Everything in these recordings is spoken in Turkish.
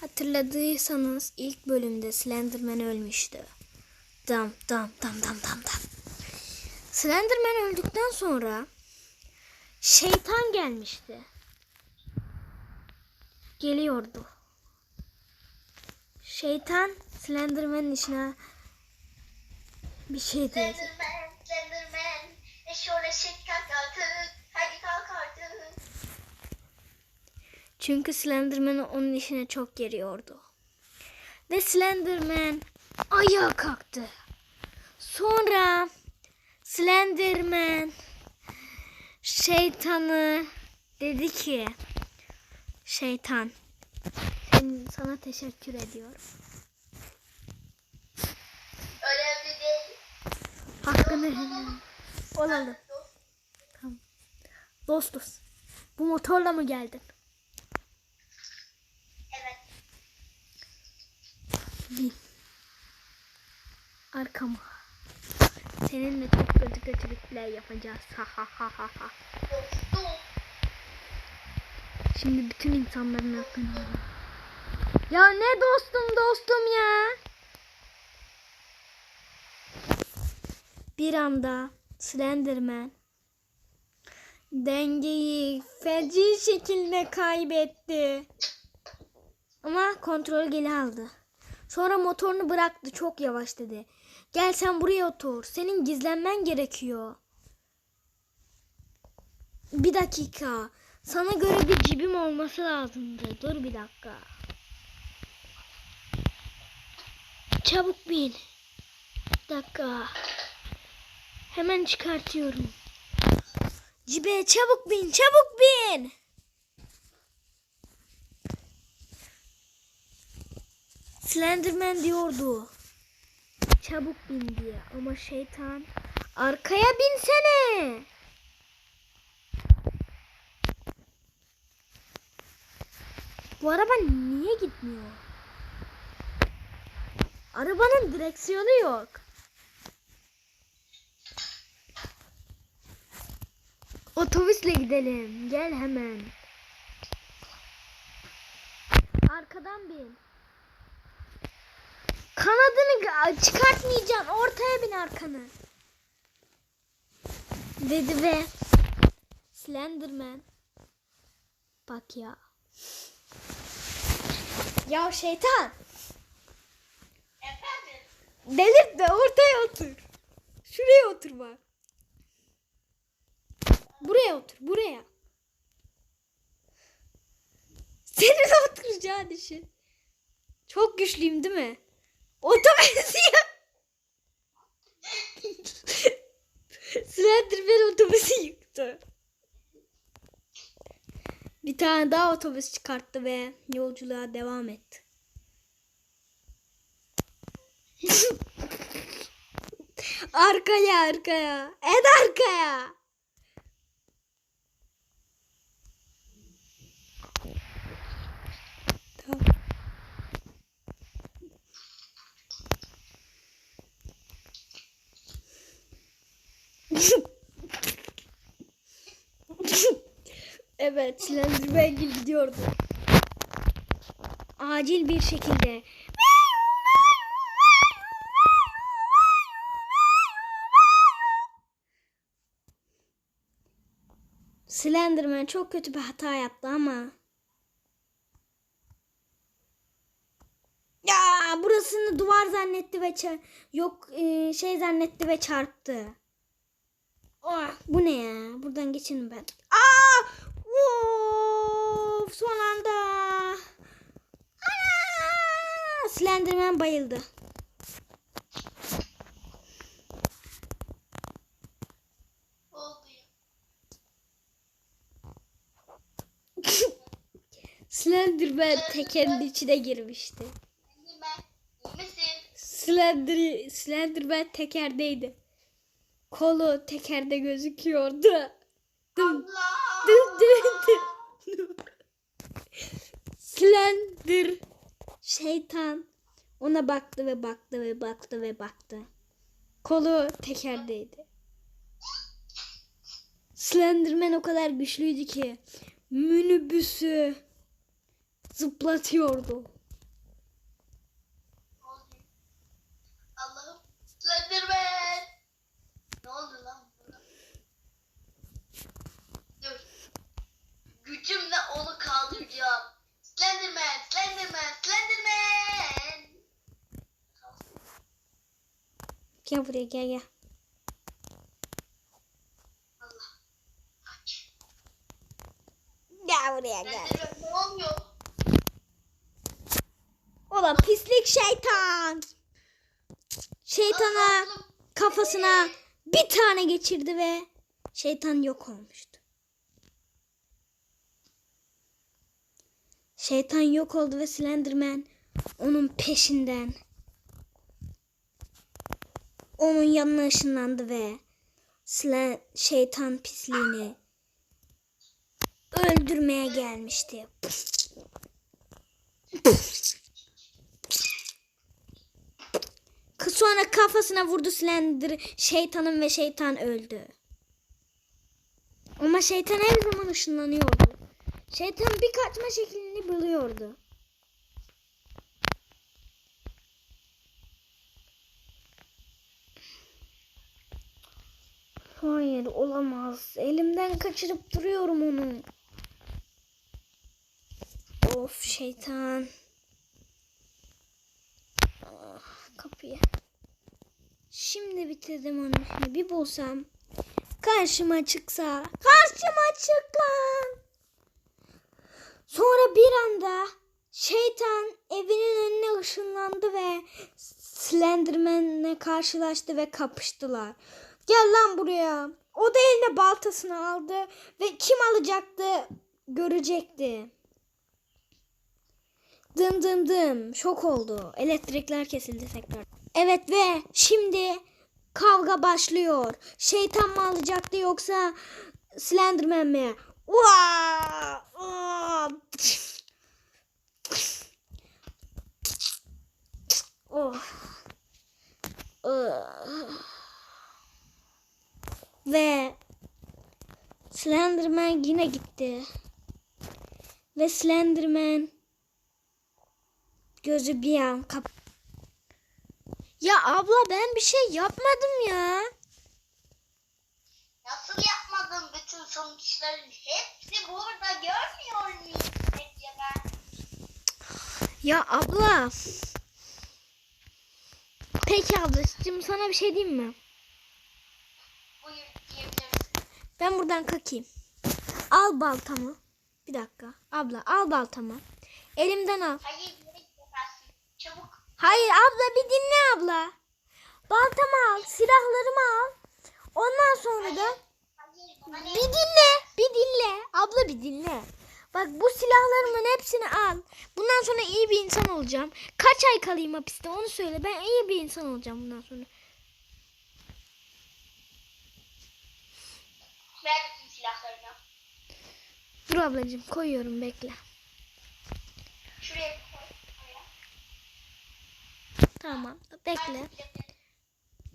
Hatırladıysanız ilk bölümde Slenderman ölmüştü. Dam dam dam dam dam dam. Slenderman öldükten sonra şeytan gelmişti. Geliyordu. Şeytan Slenderman'ın içine bir şey dedi. Slenderman, Slenderman. E şöyle şık kalk Çünkü Slenderman'ı onun işine çok geriyordu. Ve Slenderman ayağa kalktı. Sonra Slenderman şeytanı dedi ki şeytan sana teşekkür ediyorum. Önemli değil. Hakkını helal olalım. Tamam. Dostuz. Bu motorla mı geldin? Bin. Arkama. Seninle çok kötü kötülükler yapacağız. Ha ha ha ha ha. Şimdi bütün insanların hakkını al. Ya ne dostum dostum ya. Bir anda Slenderman dengeyi feci şekilde kaybetti. Ama kontrol geri aldı. Sonra motorunu bıraktı çok yavaş dedi. Gel sen buraya otur. Senin gizlenmen gerekiyor. Bir dakika. Sana göre bir cibim olması lazımdı. Dur bir dakika. Çabuk bin. Bir dakika. Hemen çıkartıyorum. Cibe çabuk bin, çabuk bin. Slenderman diyordu. Çabuk bin diye ama şeytan arkaya binsene. Bu araba niye gitmiyor? Arabanın direksiyonu yok. Otobüsle gidelim. Gel hemen. Arkadan bin. Kanadını çıkartmayacaksın. Ortaya bin arkanı. Dedi ve Slenderman. Bak ya. Ya şeytan. Efendim. Delirtme ortaya otur. Şuraya otur bak. Buraya otur buraya. Senin oturacağın işin. Çok güçlüyüm değil mi? Otobüs ya. Slenderman otobüsü yıktı. Bir tane daha otobüs çıkarttı ve yolculuğa devam etti. arkaya arkaya. En arkaya. Tamam. Evet, Slenderman gidiyordu. Acil bir şekilde. Slenderman çok kötü bir hata yaptı ama. Ya burasını duvar zannetti ve yok e, şey zannetti ve çarptı. Oh, bu ne ya? Buradan geçelim ben. Aa! Of, son anda. Ana! Slenderman bayıldı. Slenderman tekerin içine girmişti. Slenderman. Slenderman tekerdeydi. Kolu tekerde gözüküyordu. Allah. dım, dım, dım. Slender şeytan ona baktı ve baktı ve baktı ve baktı. Kolu tekerdeydi. Slenderman o kadar güçlüydü ki minibüsü zıplatıyordu. Slenderman. Ne oldu lan? buna? Dur. Gücümle onu kaldıracağım. Slenderman, Slenderman, Slenderman. Gel buraya gel gel. Gel buraya gel. Ne oluyor? Ola pislik şeytan. Şeytana kafasına bir tane geçirdi ve şeytan yok olmuştu. Şeytan yok oldu ve Slenderman onun peşinden onun yanına ışınlandı ve Slen şeytan pisliğini öldürmeye gelmişti. Sonra kafasına vurdu Slender şeytanın ve şeytan öldü. Ama şeytan her zaman ışınlanıyordu. Şeytan bir kaçma şeklini buluyordu. Hayır olamaz. Elimden kaçırıp duruyorum onu. Of şeytan. Ah, kapıyı. Şimdi bitirdim onu. Bir bulsam. Karşıma çıksa. Karşıma çık lan. Sonra bir anda şeytan evinin önüne ışınlandı ve Slenderman'le karşılaştı ve kapıştılar. Gel lan buraya. O da eline baltasını aldı ve kim alacaktı görecekti. Dım dım dım. Şok oldu. Elektrikler kesildi tekrar. Evet ve şimdi kavga başlıyor. Şeytan mı alacaktı yoksa Slenderman mi? Uaa! Oh. Ah. Ve Slenderman yine gitti. Ve Slenderman gözü bir an kap. Ya abla ben bir şey yapmadım ya. Nasıl yapmadın bütün sonuçların hepsi burada görmüyor muyum? Ya abla. Peki abla şimdi sana bir şey diyeyim mi? Ben buradan kalkayım. Al baltamı. Bir dakika. Abla al baltamı. Elimden al. Hayır. Çabuk. Hayır abla bir dinle abla. Baltamı al. Silahlarımı al. Ondan sonra da bir dinle. Bir dinle. Abla bir dinle. Bak bu silahlarımın hepsini al. Bundan sonra iyi bir insan olacağım. Kaç ay kalayım hapiste onu söyle. Ben iyi bir insan olacağım bundan sonra. Ver silahlarını. Dur ablacığım koyuyorum bekle. Şuraya koy. Oraya. Tamam bekle.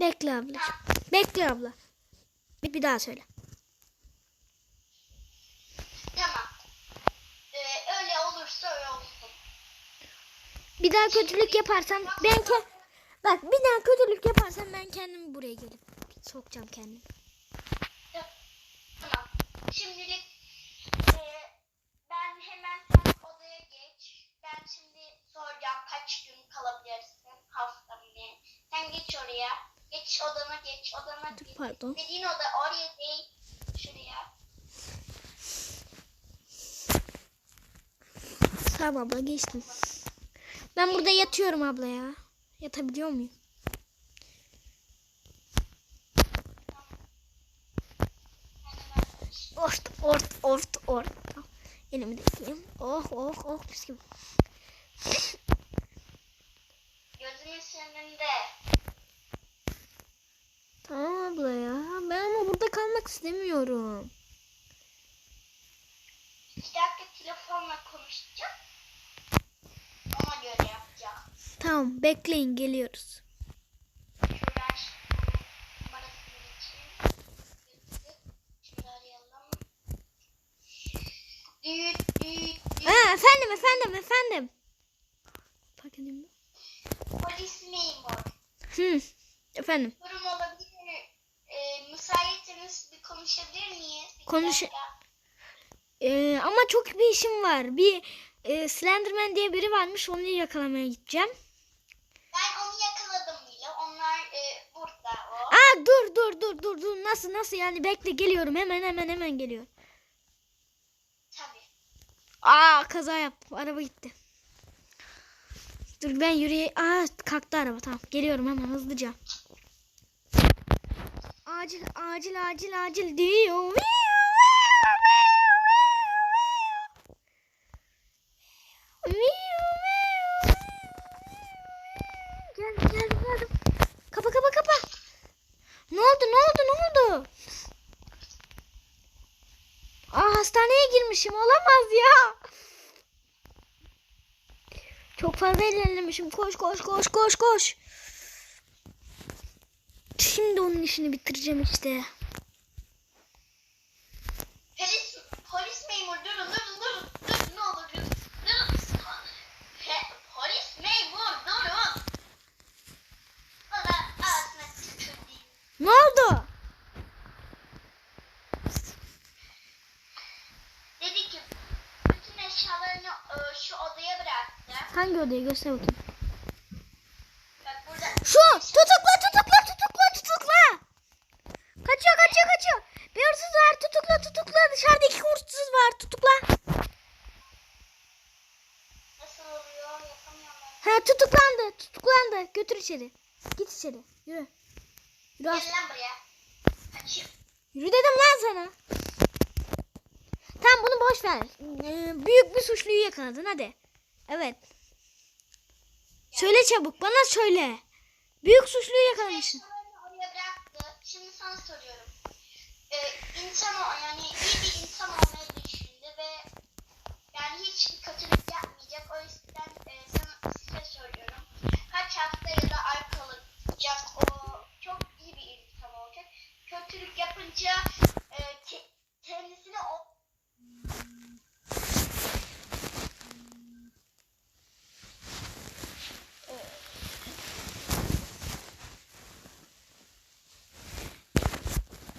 Bekle ablacığım. Bekle abla. Bir, bir daha söyle. Tamam. Ee, öyle olursa öyle olsun. Bir daha kötülük yaparsam ben ke Bak bir daha kötülük yaparsam ben kendimi buraya gelip sokacağım kendimi. Şimdilik ee, ben hemen sen odaya geç. Ben şimdi soracağım kaç gün kalabilirsin hafta ne? Sen geç oraya. Geç odana geç. Odana geç. pardon. Dediğin oda oraya değil. Şuraya. Tamam abla geçtim. Ben burada yatıyorum abla ya. Yatabiliyor muyum? Ort ort ort ort. Elimi de yıkayayım. Oh oh oh pis gibi. Gözümün önünde. Tamam abla ya. Ben ama burada kalmak istemiyorum. İki dakika telefonla konuşacağım. Ona göre yapacağım. Tamam bekleyin geliyoruz. Efendim efendim efendim. Fark edeyim mi? Polis memur. Hı. Efendim. Durum olabilir. E, müsaitseniz bir konuşabilir miyiz? Bir Konuş-. Ee, ama çok bir işim var. Bir e, Slenderman diye biri varmış. Onu yakalamaya gideceğim. Ben onu yakaladım bile. Onlar e, burada o. Aa dur dur dur dur dur. Nasıl nasıl yani bekle geliyorum. Hemen hemen hemen geliyor. Aa kaza yaptım. Araba gitti. Dur ben yürüye... Aa kalktı araba tamam. Geliyorum hemen hızlıca. Acil acil acil acil diyor. Geldim geldim geldim. Kapa kapa kapa. Ne oldu ne oldu ne oldu? Aa hastaneye girmişim olamaz ya. Çok fazla. Koş koş koş koş koş. Şimdi onun işini bitireceğim işte. Polis, polis memur durun durun durun. Durun ne olur durun. Durun. Pe- polis memur durun. Bana ağzına tükürdüğüm. Ne oldu? Dedi ki bütün eşyalarını e, şu odaya bıraktı. Hangi odayı göster bakayım. Şu tutukla tutukla tutukla tutukla. Kaçıyor kaçıyor kaçıyor. Bir hırsız var tutukla tutukla. Dışarıda iki hırsız var tutukla. Ha tutuklandı tutuklandı. Götür içeri. Git içeri. Yürü. Yürü, Gel lan buraya. Kaçıyor. Yürü dedim lan sana. Tamam bunu boş ver. Ee, büyük bir suçluyu yakaladın hadi. Evet. Söyle çabuk bana söyle. Büyük suçluyu yakalamışsın. Şimdi sana soruyorum. Ee, insan yani iyi bir insan olmayı düşündü ve yani hiç kötülük yapmayacak. O yüzden e, sana size soruyorum. Kaç hafta ya da ay kalacak o çok iyi bir insan olacak. Kötülük yapınca e, ke- kendisine o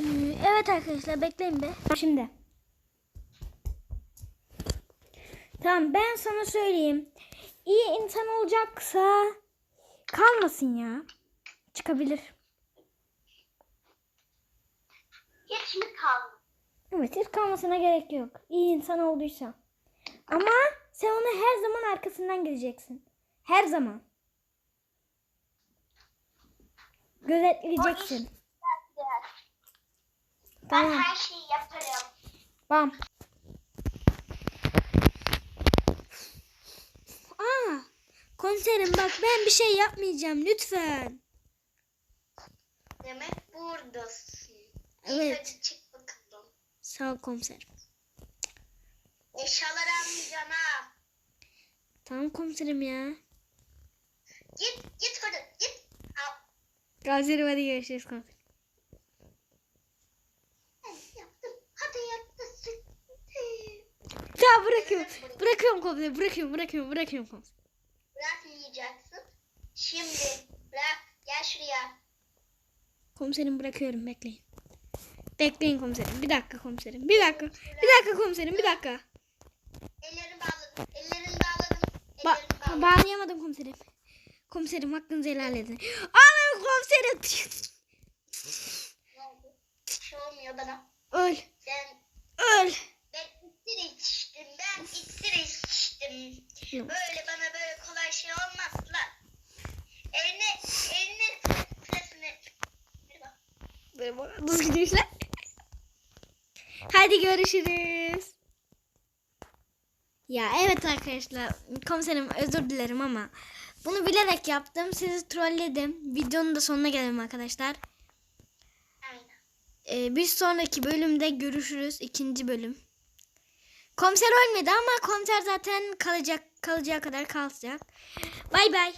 Ee, Evet arkadaşlar bekleyin be. Şimdi. Tamam ben sana söyleyeyim. İyi insan olacaksa kalmasın ya. Çıkabilir. hiç mi kaldı? Evet hiç kalmasına gerek yok. İyi insan olduysa. Ama sen onu her zaman arkasından gideceksin. Her zaman. Gözetleyeceksin. Ben Tamam. her şeyi yaparım. Bam. Aa, komiserim bak ben bir şey yapmayacağım lütfen. Demek buradasın. Evet. Hadi çık bakalım. Sağ ol komiserim. Eşyaları almayacaksın ha. Tamam komiserim ya. Git git hadi git. Al. Komiserim hadi görüşürüz komiserim. Ben Tamam bırakıyorum. Bırakıyorum komiserim bırakıyorum bırakıyorum bırakıyorum komiserim. Bırakmayacaksın. Şimdi bırak. Gel şuraya. Komiserim bırakıyorum bekleyin. Bekleyin komiserim. Bir dakika komiserim. Bir dakika. Bir dakika komiserim. Bir dakika. Ellerini bağladım. Ellerini bağladım. Ba Ellerini bağladım. bağlayamadım komiserim. Komiserim hakkınızı helal edin. Ana komiserim. Bir şey olmuyor bana. Öl. Ben, Öl. ben ittir içtim. Ben ittir içtim. Böyle bana böyle kolay şey olmaz lan. Eline, eline bak. Böyle bak. Nasıl gidiyor işler? Hadi görüşürüz. Ya evet arkadaşlar komiserim özür dilerim ama bunu bilerek yaptım. Sizi trolledim. Videonun da sonuna gelelim arkadaşlar. Ee, bir sonraki bölümde görüşürüz. ikinci bölüm. Komiser ölmedi ama komiser zaten kalacak kalacağı kadar kalacak. Bay bay.